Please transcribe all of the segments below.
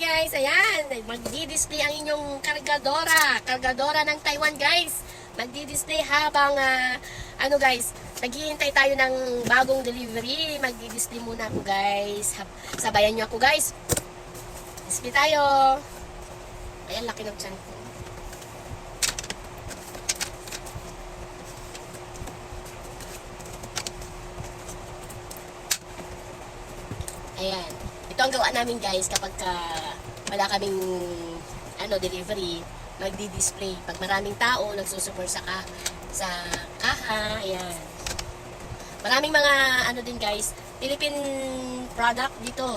guys, ayan, magdi-display ang inyong kargadora. Kargadora ng Taiwan guys. Magdi-display habang, ah, ano guys, naghihintay tayo ng bagong delivery. Magdi-display muna ako guys. Sabayan nyo ako guys. Display tayo. Ayan, laki ng tiyan ko. Ayan. Ito ang gawa namin guys kapag ka wala kaming ano, delivery, magdi-display. Pag maraming tao, nagsusupport sa, ka, sa kaha, ayan. Maraming mga ano din guys, Philippine product dito.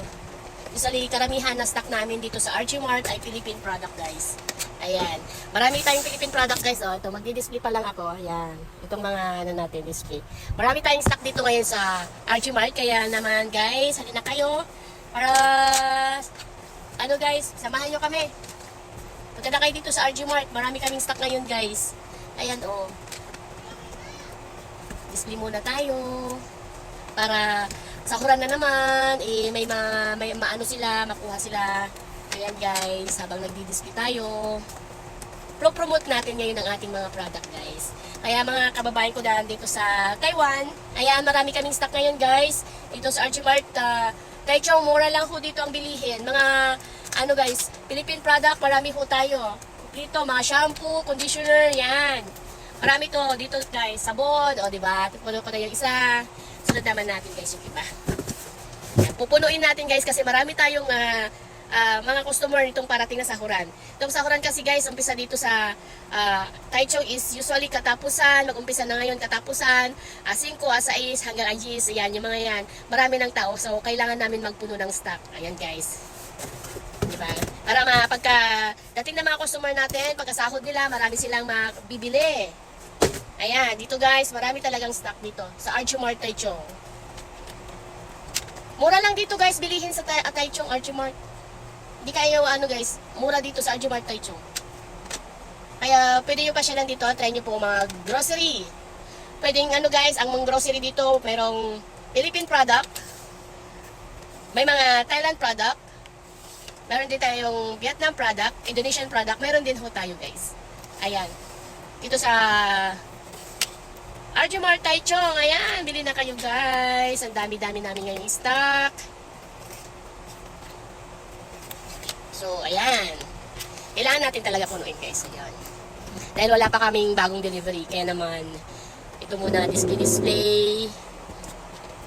Usually, karamihan na stock namin dito sa RG Mart ay Philippine product guys. Ayan. Marami tayong Philippine product guys. Oh, ito, magdi-display pa lang ako. Ayan. Itong mga ano natin, display. Marami tayong stock dito ngayon sa RG Mart. Kaya naman guys, halina kayo. Para, ano guys, samahan nyo kami. Punta na kayo dito sa RG Mart. Marami kaming stock ngayon guys. Ayan oh. Display muna tayo. Para sahuran na naman, eh, may, ma, may maano sila, makuha sila. Ayan guys, habang nagdi-display tayo. Pro-promote natin ngayon ang ating mga product guys. Kaya mga kababayan ko daan dito sa Taiwan, ayan marami kaming stock ngayon guys. Dito sa RG Mart, uh, Taichung, mura lang ho dito ang bilihin. Mga ano guys, Philippine product, marami ho tayo. Dito, mga shampoo, conditioner, yan. Marami to dito guys, sabon, o di ba? Pupuno ko na yung isa. Sunod naman natin guys yung iba. Pupunuin natin guys kasi marami tayong ah, ah, mga customer nitong parating na sahuran. Itong sahuran kasi guys, umpisa dito sa uh, Taichung is usually katapusan, mag-umpisa na ngayon katapusan, uh, 5, a 6 hanggang ayis, ayan, yung mga yan. Marami ng tao, so kailangan namin magpuno ng stock. Ayan guys. Diba? Para ma, pagka dating ng mga customer natin, pagkasahod nila, marami silang mabibili. Ayan, dito guys, marami talagang stock dito sa Archie Mart Taichung. Mura lang dito guys, bilihin sa Ta- Taichung Archie Hindi kayo ano guys, mura dito sa Archie Mart Taichung. Kaya pwede nyo pa siya lang dito, try nyo po mag grocery. Pwedeng ano guys, ang mga grocery dito, merong Philippine product, may mga Thailand product, meron din tayong Vietnam product, Indonesian product, meron din ho tayo guys. Ayan. Dito sa RG Mart Taichung, ayan, bili na kayo guys. Ang dami-dami namin ngayong stock. So, ayan. Kailangan natin talaga punuin guys. Ayan. Dahil wala pa kaming bagong delivery. Kaya naman, ito muna, display-display.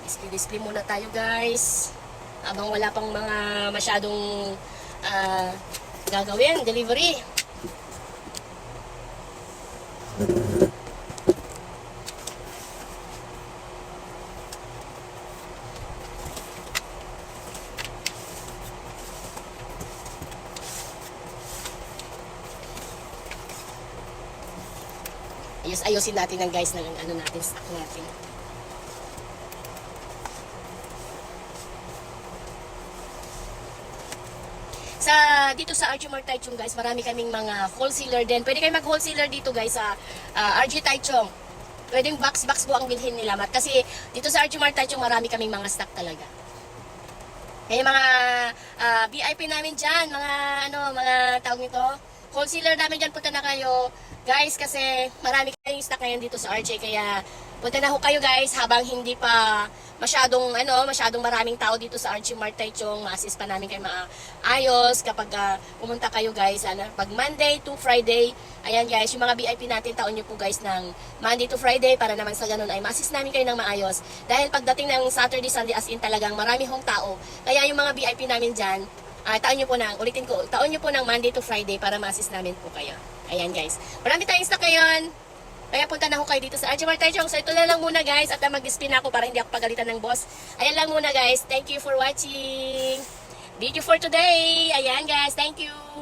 Display-display muna tayo guys. Habang wala pang mga masyadong ah, gagawin, delivery. Ayos, ayusin natin ng guys ng ano natin, stock natin. Sa dito sa RG Mart Taichung guys, marami kaming mga wholesaler din. Pwede kayo mag-wholesaler dito guys sa ah, RG Taichung. Pwedeng box-box po ang bilhin nila. Mat. Kasi dito sa RG Mart Taichung marami kaming mga stock talaga. Kaya mga ah, VIP namin dyan, mga ano, mga tawag nito, wholesaler namin dyan, punta na kayo. Guys, kasi marami kayong stock ngayon dito sa RJ, kaya punta na ho kayo guys habang hindi pa masyadong ano, masyadong maraming tao dito sa RG Mart Taichung, ma-assist pa namin kayo maayos kapag ah, pumunta kayo guys, ano, pag Monday to Friday, ayan guys, yung mga VIP natin, taon nyo po guys ng Monday to Friday para naman sa ganun ay ma-assist namin kayo ng maayos. Dahil pagdating ng Saturday, Sunday as in talagang marami hong tao, kaya yung mga VIP namin dyan, Ah, taon nyo po ng, ulitin ko, taon nyo po ng Monday to Friday para ma-assist namin po kayo. Ayan guys. Marami tayong stock ngayon. Kaya punta na ako kayo dito sa Archie Martaychong. So ito na lang muna guys at mag-spin ako para hindi ako pagalitan ng boss. Ayan lang muna guys. Thank you for watching. Video for today. Ayan guys. Thank you.